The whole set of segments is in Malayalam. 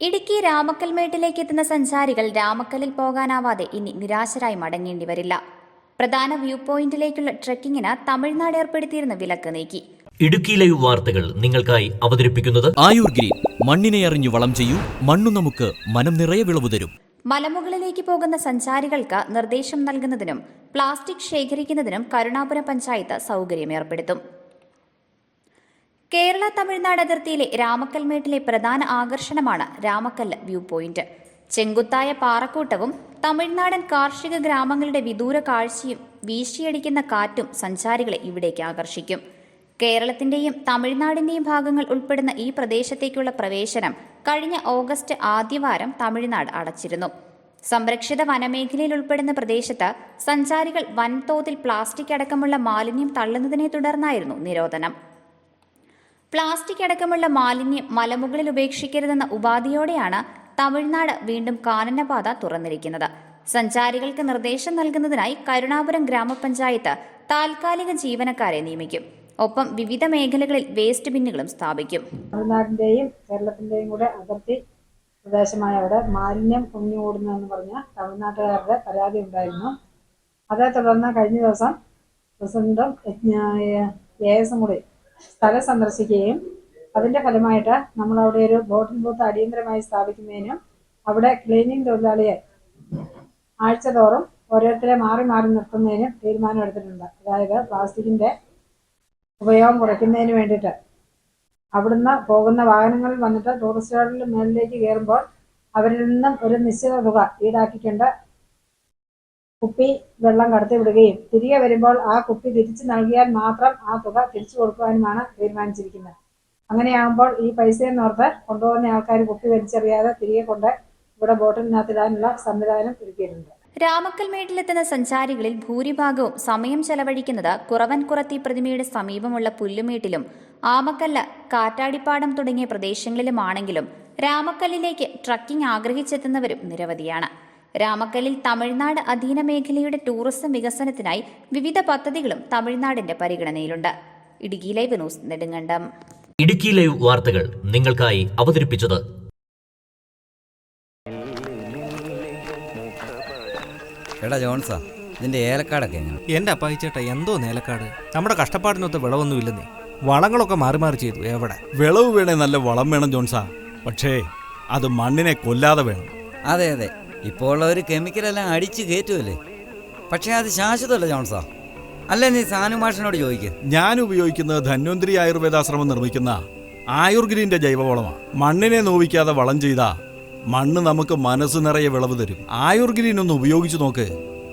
ഇടുക്കി രാമക്കൽമേട്ടിലേക്ക് എത്തുന്ന സഞ്ചാരികൾ രാമക്കലിൽ പോകാനാവാതെ ഇനി നിരാശരായി മടങ്ങേണ്ടി വരില്ല. പ്രധാന വ്യൂ പോയിന്റിലേക്കുള്ള ട്രെക്കിങ്ങിന് തമിഴ്നാട് ഏർപ്പെടുത്തിയിരുന്ന വിലക്ക് നീക്കി. ഇടുക്കി ലൈവ് വാർത്തകൾ നിങ്ങൾക്കായി അവതരിപ്പിക്കുന്നത് ആയുർ ഗ്രീൻ മണ്ണിനെ അറിഞ്ഞു വളം ചെയ്യൂ മണ്ണു നമുക്ക് മനം നിറയെ വിളവ് തരും. മലമുകളിലേക്ക് പോകുന്ന സഞ്ചാരികൾക്ക് നിർദ്ദേശം നൽകുന്നതിനും പ്ലാസ്റ്റിക് ശേഖരിക്കുന്നതിനും കരുണാപുരം പഞ്ചായത്ത് സൗകര്യം ഏർപ്പെടുത്തും. കേരള തമിഴ്നാട് അതിർത്തിയിലെ രാമക്കൽമേട്ടിലെ പ്രധാന ആകർഷണമാണ് രാമക്കല്ല് വ്യൂ പോയിന്റ്. ചെങ്കുത്തായ പാറക്കൂട്ടവും തമിഴ്നാടൻ കാർഷിക ഗ്രാമങ്ങളുടെ വിദൂര കാഴ്ചയും വീശിയടിക്കുന്ന കാറ്റും സഞ്ചാരികളെ ഇവിടേക്ക് ആകർഷിക്കും. കേരളത്തിന്റെയും തമിഴ്നാടിന്റെയും ഭാഗങ്ങൾ ഉൾപ്പെടുന്ന ഈ പ്രദേശത്തേക്കുള്ള പ്രവേശനം കഴിഞ്ഞ ഓഗസ്റ്റ് ആദ്യവാരം തമിഴ്നാട് അടച്ചിരുന്നു. സംരക്ഷിത വനമേഖലയിൽ ഉൾപ്പെടുന്ന പ്രദേശത്ത് സഞ്ചാരികൾ വൻതോതിൽ പ്ലാസ്റ്റിക് അടക്കമുള്ള മാലിന്യം തള്ളുന്നതിനെ തുടർന്നായിരുന്നു നിരോധനം. പ്ലാസ്റ്റിക് അടക്കമുള്ള മാലിന്യം മലമുകളിൽ ഉപേക്ഷിക്കരുതെന്ന ഉപാധിയോടെയാണ് തമിഴ്നാട് വീണ്ടും കാനനപാത തുറന്നിരിക്കുന്നത് സഞ്ചാരികൾക്ക് നിർദ്ദേശം നൽകുന്നതിനായി കരുണാപുരം ഗ്രാമപഞ്ചായത്ത് താൽക്കാലിക ജീവനക്കാരെ നിയമിക്കും ഒപ്പം വിവിധ മേഖലകളിൽ വേസ്റ്റ് ബിന്നുകളും സ്ഥാപിക്കും തമിഴ്നാടിന്റെയും കേരളത്തിന്റെയും കൂടെ അതിർത്തി പ്രദേശമായ അവിടെ മാലിന്യം കുഞ്ഞുകൂടുന്നതെന്ന് പറഞ്ഞ തമിഴ്നാട്ടുകാരുടെ പരാതി ഉണ്ടായിരുന്നു അതേ തുടർന്ന് കഴിഞ്ഞ ദിവസം പ്രസിഡന്റും എ കൂടി സ്ഥലം സന്ദർശിക്കുകയും അതിന്റെ ഫലമായിട്ട് നമ്മൾ അവിടെ ഒരു ബോട്ടിൽ ബൂത്ത് അടിയന്തരമായി സ്ഥാപിക്കുന്നതിനും അവിടെ ക്ലീനിങ് തൊഴിലാളിയെ ആഴ്ച തോറും ഓരോരുത്തരെ മാറി മാറി നിർത്തുന്നതിനും തീരുമാനമെടുത്തിട്ടുണ്ട് അതായത് പ്ലാസ്റ്റിക്കിന്റെ ഉപയോഗം കുറയ്ക്കുന്നതിന് വേണ്ടിയിട്ട്. അവിടുന്ന് പോകുന്ന വാഹനങ്ങളിൽ വന്നിട്ട് ടൂറിസ്റ്റുകളുടെ മേളിലേക്ക് കയറുമ്പോൾ അവരിൽ നിന്നും ഒരു നിശ്ചിത തുക ഈടാക്കിക്കൊണ്ട് കുപ്പി വെള്ളം കടത്തി വിടുകയും തിരികെ വരുമ്പോൾ ആ കുപ്പി തിരിച്ചു നൽകിയാൽ മാത്രം ആ തുക തിരിച്ചു കൊടുക്കുവാനുമാണ് തീരുമാനിച്ചിരിക്കുന്നത്. അങ്ങനെയാകുമ്പോൾ ഈ പൈസയെന്നോർത്ത് കൊണ്ടുപോകുന്ന ആൾക്കാർ കുപ്പി വലിച്ചെറിയാതെ തിരികെ കൊണ്ട് ഇവിടെ ബോട്ടിലിനകത്തിടാനുള്ള സംവിധാനം ഒരുക്കിയിട്ടുണ്ട്. രാമക്കൽമേട്ടിലെത്തുന്ന സഞ്ചാരികളിൽ ഭൂരിഭാഗവും സമയം ചെലവഴിക്കുന്നത് കുറവൻ കുറത്തി പ്രതിമയുടെ സമീപമുള്ള പുല്ലുമേട്ടിലും ആമക്കല്ല് കാറ്റാടിപ്പാടം തുടങ്ങിയ പ്രദേശങ്ങളിലുമാണെങ്കിലും രാമക്കല്ലിലേക്ക് ട്രക്കിംഗ് ആഗ്രഹിച്ചെത്തുന്നവരും നിരവധിയാണ്. രാമക്കല്ലിൽ തമിഴ്നാട് അധീന മേഖലയുടെ ടൂറിസം വികസനത്തിനായി വിവിധ പദ്ധതികളും തമിഴ്നാടിന്റെ പരിഗണനയിലുണ്ട്. Idukki live news Nedumkandam. Idukki live വാർത്തകൾ നിങ്ങൾക്കായി അവതരിപ്പിച്ചത് എടാ ജോൺസാ ഇതിന്റെ ഏലക്കാടൊക്കെ എങ്ങനെ? എന്റെ അപ്പായിച്ചേട്ട എന്തോ നേലക്കാട്. നമ്മുടെ കഷ്ടപ്പാടിനൊത്ത് വിളവൊന്നുമില്ലെന്നേ. വളങ്ങളൊക്കെ മാറി മാറി ചെയ്തു എവിടെ? വിളവ് വേണേ നല്ല വളം വേണം ജോൺസാ. പക്ഷേ അത് മണ്ണിനെ കൊല്ലാതെ വേണം. അതെ അതെ. ഇപ്പോൾ ഉള്ളവർ കെമിക്കലെല്ലാം അടിച്ച് കയറ്റുമല്ലേ പക്ഷേ അത് ശാശ്വതമല്ല ജോൺസാ അല്ലേ നീ സാനുമാഷിനോട് ചോദിക്കും? ഞാൻ ഉപയോഗിക്കുന്നത് ധന്വന്തിരി ആയുർവേദാശ്രമം നിർമ്മിക്കുന്ന ആയുർഗ്രീന്റെ ജൈവവളമാണ് മണ്ണിനെ നോവിക്കാതെ വളം ചെയ്ത മണ്ണ് നമുക്ക് മനസ്സ് നിറയെ വിളവ് തരും. ആയുർഗ്രീൻ ഒന്ന് ഉപയോഗിച്ചു നോക്ക്.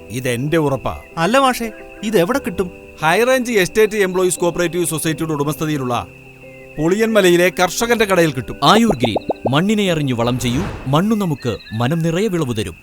ഇതെന്റെ ഉറപ്പാ. അല്ല മാഷേ ഇത് എവിടെ കിട്ടും ഹൈറേഞ്ച് എസ്റ്റേറ്റ് എംപ്ലോയീസ് കോപ്പറേറ്റീവ് സൊസൈറ്റിയുടെ ഉടമസ്ഥതയിലുള്ള പുളിയൻമലയിലെ കർഷകന്റെ കടയിൽ കിട്ടും. ആയുർ ഗ്രീൻ മണ്ണിനെ അറിഞ്ഞു വളം ചെയ്യൂ. മണ്ണു നമുക്ക് മനം നിറയെ വിളവ് തരും.